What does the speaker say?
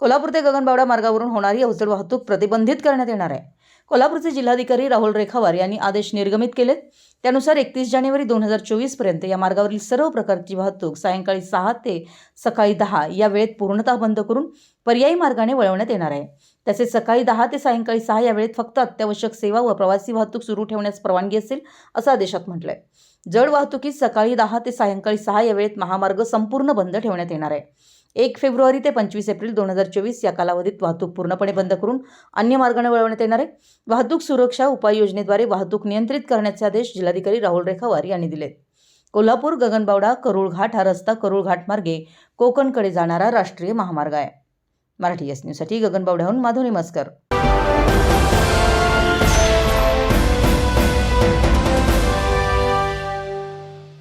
कोल्हापूर ते गगनबावडा मार्गावरून होणारी अवजड वाहतूक प्रतिबंधित करण्यात येणार आहे. कोल्हापूरचे जिल्हाधिकारी राहुल रेखावार यांनी आदेश निर्गमित केलेत. त्यानुसार एकतीस जानेवारी दोन हजार चोवीसपर्यंत या मार्गावरील सर्व प्रकारची वाहतूक सायंकाळी सहा ते सकाळी दहा या वेळेत पूर्णतः बंद करून पर्यायी मार्गाने वळवण्यात येणार आहे. तसेच सकाळी दहा ते सायंकाळी सहा या वेळेत फक्त अत्यावश्यक सेवा व प्रवासी वाहतूक सुरू ठेवण्यास परवानगी असेल असं आदेशात म्हटलंय. जड वाहतुकीत सकाळी दहा ते सायंकाळी सहा या वेळेत महामार्ग संपूर्ण बंद ठेवण्यात येणार आहे. एक फेब्रुवारी ते पंचवीस एप्रिल दोन हजार चोवीस या कालावधीत वाहतूक पूर्णपणे बंद करून अन्य मार्गाने वळवण्यात येणार आहे. वाहतूक सुरक्षा उपाययोजनेद्वारे वाहतूक नियंत्रित करण्याचे आदेश जिल्हाधिकारी राहुल रेखावार यांनी दिलेत. कोल्हापूर गगनबावडा करूळ घाट हा रस्ता करूळ घाट मार्गे कोकणकडे जाणारा राष्ट्रीय महामार्ग आहे. मराठी एस न्यूजसाठी गगनबावड्याहून माधुरी मस्कर.